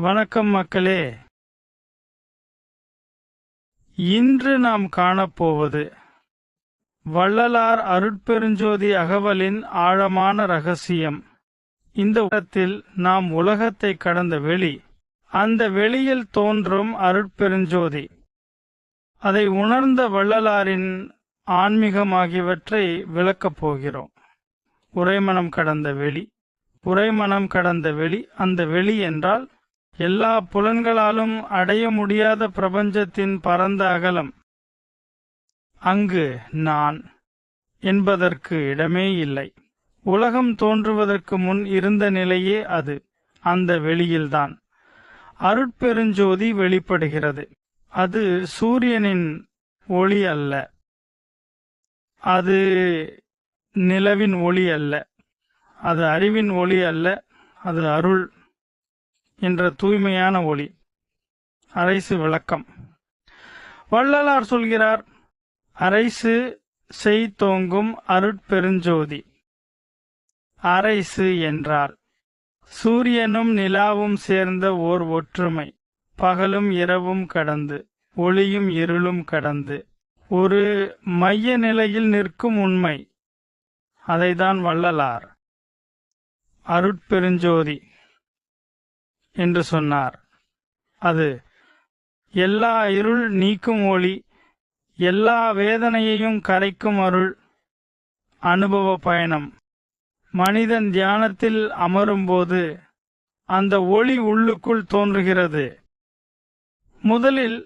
வணக்கம் மக்களே. இன்று நாம் காணப்போவது வள்ளலார் அருட்பெருஞ்சோதி அகவலின் ஆழமான ரகசியம். இந்த இடத்தில் நாம் உலகத்தை கடந்த வெளி அந்த வெளியில் தோன்றும் அருட்பெருஞ்சோதி. அதை உணர்ந்த வள்ளலாரின் ஆன்மீகமாகியவற்றை விளக்கப் போகிறோம். உரைமனம் கடந்த வெளி உரைமனம் கடந்த வெளி அந்த வெளி என்றால் எல்லா புலன்களாலும் அடைய முடியாத பிரபஞ்சத்தின் பரந்த அகலம். அங்கு நான் என்பதற்கு இடமே இல்லை. உலகம் தோன்றுவதற்கு முன் இருந்த நிலையே அது. அந்த வெளியில்தான். அருட்பெருஞ்சோதி வெளிப்படுகிறது. அது சூரியனின் ஒளி அல்ல. அது நிலவின் ஒளி அல்ல. அது அறிவின் ஒளி அல்ல. அது அருள் என்ற தூய்மையான ஒளி. அரைசு விளக்கம். வள்ளலார் சொல்கிறார் அரைசு செய்தோங்கும் அருட்பெருஞ்சோதி. அரைசு என்றால் சூரியனும் நிலாவும் சேர்ந்த ஓர் ஒற்றுமை. பகலும் இரவும் கடந்து ஒளியும் இருளும் கடந்து ஒரு மைய நிலையில் நிற்கும் உண்மை. அதைதான் வள்ளலார். அருட்பெருஞ்சோதி. என்று சொன்னார். அது எல்லா இருள் நீக்கும் ஒளி எல்லா வேதனையையும் கரைக்கும் அருள் அனுபவ பயணம். மனிதன் தியானத்தில் அமரும்போது அந்த ஒளி உள்ளுக்குள் தோன்றுகிறது. முதலில்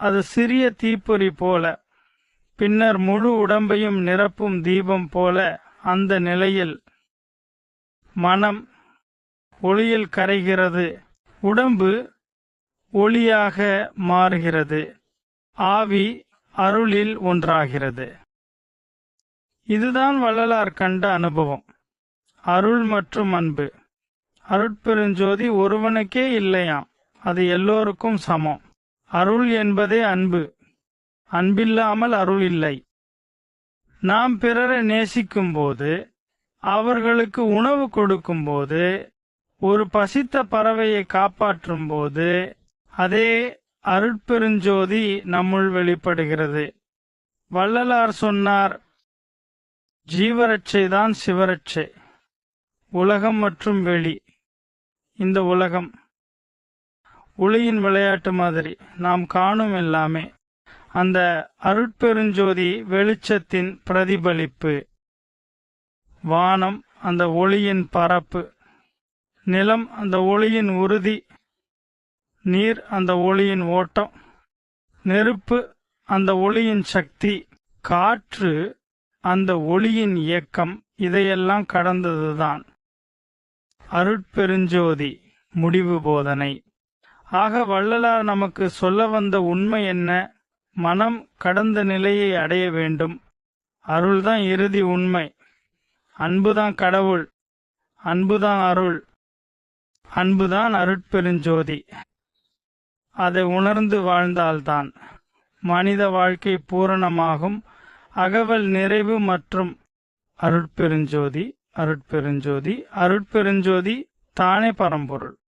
அது சிறிய தீப்பொறி போல பின்னர் முழு உடம்பையும் நிரப்பும் தீபம் போல அந்த நிலையில் மனம் ஒளியில் கரைகிறது. உடம்பு ஒளியாக மாறுகிறது. ஆவி அருளில் ஒன்றாகிறது. இதுதான் வள்ளலார் கண்ட அனுபவம். அருள் மற்றும் அன்பு. அருட்பெருஞ்சோதி ஒருவனுக்கே இல்லையாம். அது எல்லோருக்கும் சமம். அருள் என்பதே அன்பு. அன்பில்லாமல் அருள் இல்லை. நாம் பிறரை நேசிக்கும்போது அவர்களுக்கு உணவு கொடுக்கும்போது ஒரு பசித்த பறவையை காப்பாற்றும் போது அதே அருட்பெருஞ்சோதி நம்முள் வெளிப்படுகிறது. வள்ளலார் சொன்னார் ஜீவரட்சை தான் சிவரட்சை உலகம் மற்றும் வெளி. இந்த உலகம் ஒளியின் விளையாட்டு மாதிரி நாம் காணும் எல்லாமே அந்த அருட்பெருஞ்சோதி வெளிச்சத்தின் பிரதிபலிப்பு வானம் அந்த ஒளியின் பரப்பு. நிலம் அந்த ஒளியின் உறுதி நீர் அந்த ஒளியின் ஓட்டம் நெருப்பு அந்த ஒளியின் சக்தி காற்று அந்த ஒளியின் இயக்கம் இதையெல்லாம் கடந்ததுதான். அருட்பெருஞ்சோதி முடிவு போதனை. ஆக வள்ளலார் நமக்கு சொல்ல வந்த உண்மை என்ன? மனம் கடந்த நிலையை அடைய வேண்டும். அருள்தான் இறுதி உண்மை. அன்புதான் கடவுள். அன்புதான் அருள். அன்புதான் அருட்பெருஞ்சோதி. அதை உணர்ந்து வாழ்ந்தால்தான் மனித வாழ்க்கை பூரணமாகும். அகவல் நிறைவு மற்றும் அருட்பெருஞ்சோதி அருட்பெருஞ்சோதி அருட்பெருஞ்சோதி தானே பரம்பொருள்.